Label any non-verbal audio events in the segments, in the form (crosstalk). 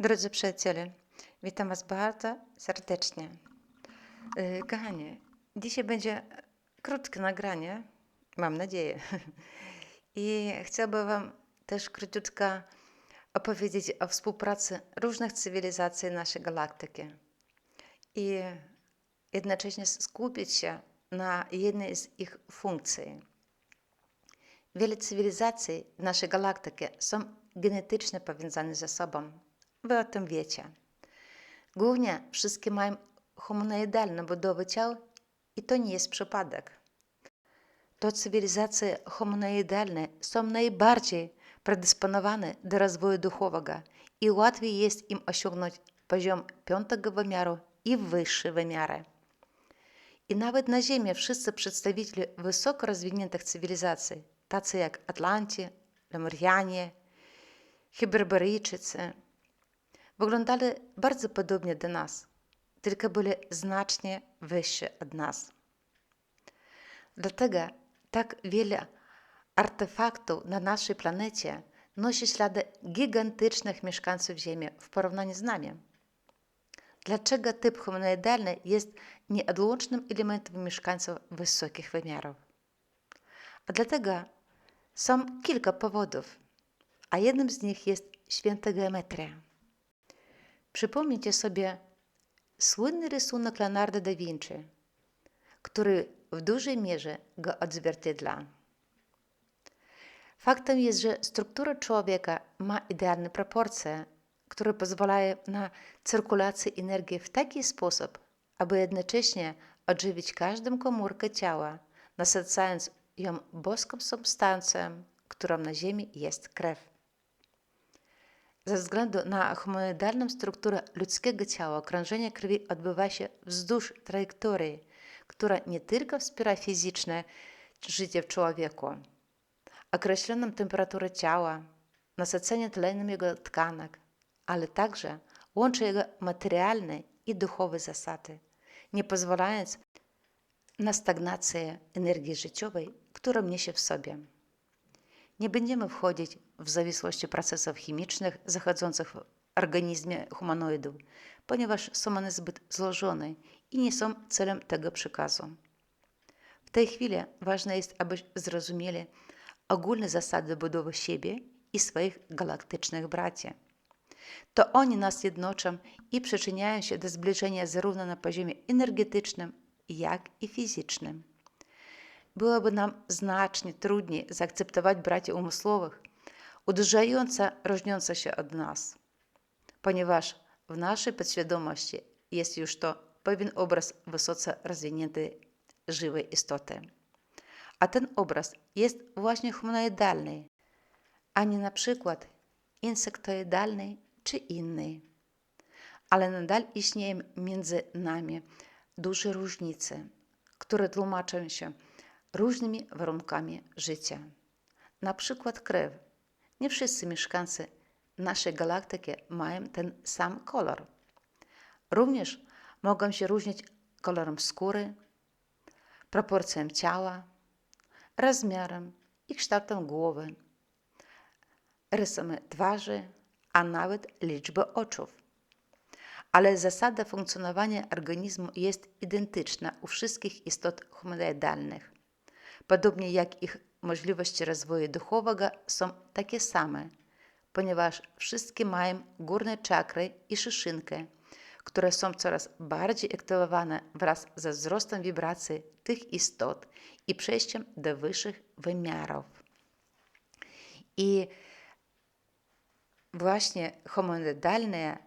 Drodzy przyjaciele, witam Was bardzo serdecznie. Y, Kochani, dzisiaj będzie krótkie nagranie, mam nadzieję. (laughs) I chciałabym Wam też króciutko opowiedzieć o współpracy różnych cywilizacji naszej galaktyki. I jednocześnie skupić się na jednej z ich funkcji. Wiele cywilizacji naszej galaktyki są genetycznie powiązane ze sobą. Wy o tym wiecie. Głównie wszystkie mają humanoidalną budowę ciał i to nie jest przypadek. To cywilizacje humanoidalne są najbardziej predysponowane do rozwoju duchowego i łatwiej jest im osiągnąć poziom piątego wymiaru i wyższe wymiary. I nawet na Ziemi wszyscy przedstawiciele wysoko rozwiniętych cywilizacji, tacy jak Atlanci, Lemurianie, Hiberboryjczycy, wyglądali bardzo podobnie do nas, tylko byli znacznie wyżsi od nas. Dlatego tak wiele artefaktów na naszej planecie nosi ślady gigantycznych mieszkańców Ziemi w porównaniu z nami. Dlaczego typ humanoidalny jest nieodłącznym elementem mieszkańców wysokich wymiarów? A dlatego są kilka powodów, a jednym z nich jest święta geometria. Przypomnijcie sobie słynny rysunek Leonardo da Vinci, który w dużej mierze go odzwierciedla. Faktem jest, że struktura człowieka ma idealne proporcje, które pozwalają na cyrkulację energii w taki sposób, aby jednocześnie odżywić każdą komórkę ciała, nasadzając ją boską substancją, którą na Ziemi jest krew. Ze względu na humanoidalną strukturę ludzkiego ciała, krążenie krwi odbywa się wzdłuż trajektorii, która nie tylko wspiera fizyczne życie w człowieku, określoną temperaturę ciała, nasycenie tlenem jego tkanek, ale także łączy jego materialne i duchowe zasady, nie pozwalając na stagnację energii życiowej, którą niesie w sobie. Nie będziemy wchodzić w zawisłości procesów chemicznych zachodzących w organizmie humanoidów, ponieważ są one zbyt złożone i nie są celem tego przekazu. W tej chwili ważne jest, abyśmy zrozumieli ogólne zasady budowy siebie i swoich galaktycznych braci. To oni nas jednoczą i przyczyniają się do zbliżenia zarówno na poziomie energetycznym, jak i fizycznym. Byłoby nam znacznie trudniej zaakceptować braci umysłowych, uderzająco różniące się od nas, ponieważ w naszej podświadomości jest już to pewien obraz wysoce rozwiniętej, żywej istoty. A ten obraz jest właśnie humanoidalny, a nie na przykład insektoidalny czy inny. Ale nadal istnieją między nami duże różnice, które tłumaczą się różnymi warunkami życia. Na przykład krew. Nie wszyscy mieszkańcy naszej galaktyki mają ten sam kolor. Również mogą się różnić kolorem skóry, proporcją ciała, rozmiarem i kształtem głowy, rysem twarzy, a nawet liczbą oczu. Ale zasada funkcjonowania organizmu jest identyczna u wszystkich istot humanoidalnych podobnie jak ich możliwości rozwoju duchowego są takie same, ponieważ wszystkie mają górne czakry i szyszynkę, które są coraz bardziej aktywowane wraz ze wzrostem wibracji tych istot i przejściem do wyższych wymiarów. I właśnie homonydalne,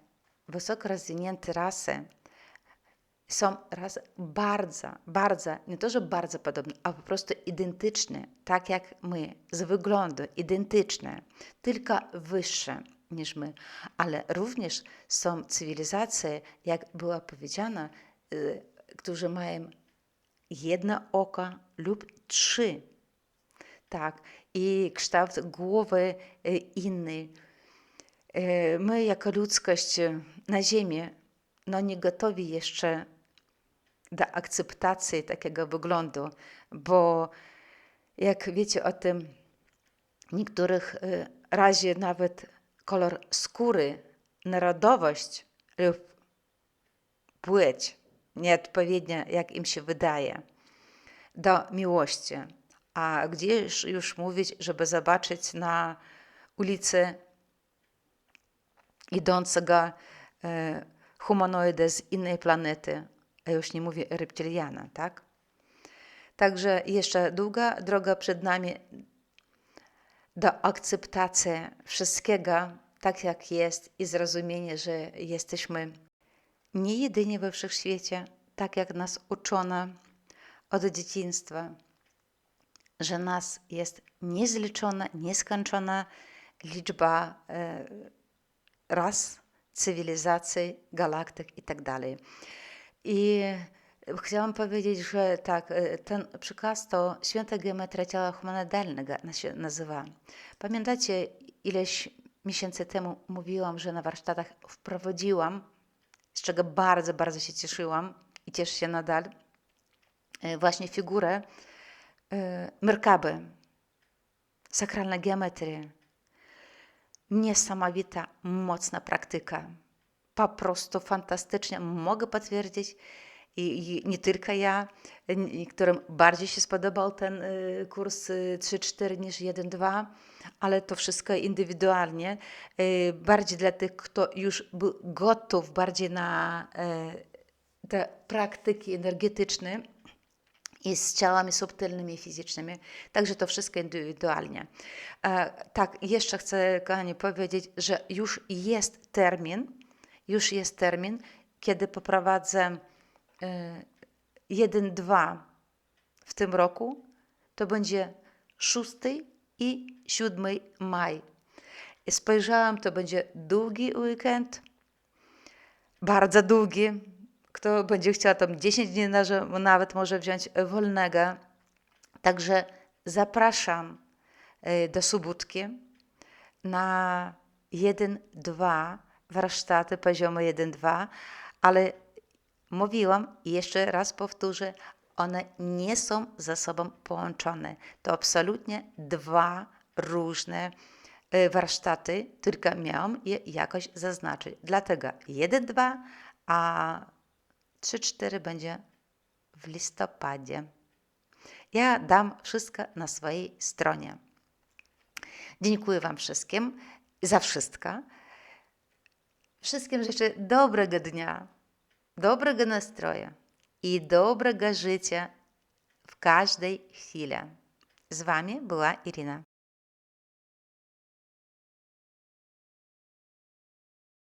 wysoko rozwinięte rasy są raz bardzo, bardzo, nie to, że bardzo podobne, a po prostu identyczne, tak jak my, z wyglądu identyczne, tylko wyższe niż my. Ale również są cywilizacje, jak było powiedziane, y, którzy mają jedno oko lub trzy. Tak, i kształt głowy y, inny. Y, my, jako ludzkość na Ziemi, no nie gotowi jeszcze do akceptacji takiego wyglądu, bo jak wiecie o tym, w niektórych y, razie nawet kolor skóry narodowość lub płeć nieodpowiednia, jak im się wydaje, do miłości. A gdzie już, mówić, żeby zobaczyć na ulicy idącego e, humanoida z innej planety, a już nie mówię reptiliana, tak? Także jeszcze długa droga przed nami do akceptacji wszystkiego tak, jak jest i zrozumienia, że jesteśmy nie jedyni we wszechświecie, tak jak nas uczono od dzieciństwa, że nas jest niezliczona, nieskończona liczba e, ras, cywilizacji, galaktyk itd. I chciałam powiedzieć, że tak, e, ten przykaz to święta geometria ciała humanoidalnego się nazywa. Pamiętacie, ileś miesięcy temu mówiłam, że na warsztatach wprowadziłam, z czego bardzo, bardzo się cieszyłam i cieszę się nadal, e, właśnie figurę e, Merkaby, sakralna geometria. Niesamowita, mocna praktyka. Po prostu fantastycznie. Mogę potwierdzić. I, i nie tylko ja, którym bardziej się spodobał ten y, kurs y, 3-4 niż 1-2, ale to wszystko indywidualnie. Y, bardziej dla tych, kto już był gotów bardziej na y, te praktyki energetyczne i z ciałami subtelnymi, fizycznymi. Także to wszystko indywidualnie. E, tak, jeszcze chcę, kochani, powiedzieć, że już jest termin, już jest termin, kiedy poprowadzę e, 1-2 w tym roku. To będzie 6 i 7 maj. Spojrzałam, to będzie długi weekend, bardzo długi. Kto będzie chciał tam 10 dni na- nawet może wziąć wolnego. Także zapraszam e, do Subutki na 1-2 warsztaty poziomu 1-2, ale mówiłam i jeszcze raz powtórzę, one nie są ze sobą połączone. To absolutnie dwa różne e, warsztaty, tylko miałam je jakoś zaznaczyć. Dlatego 1-2, a 3-4 będzie w listopadzie. Ja dam wszystko na swojej stronie. Dziękuję Wam wszystkim za wszystko. Wszystkim życzę dobrego dnia, dobrego nastroju i dobrego życia w każdej chwili. Z Wami była Irina.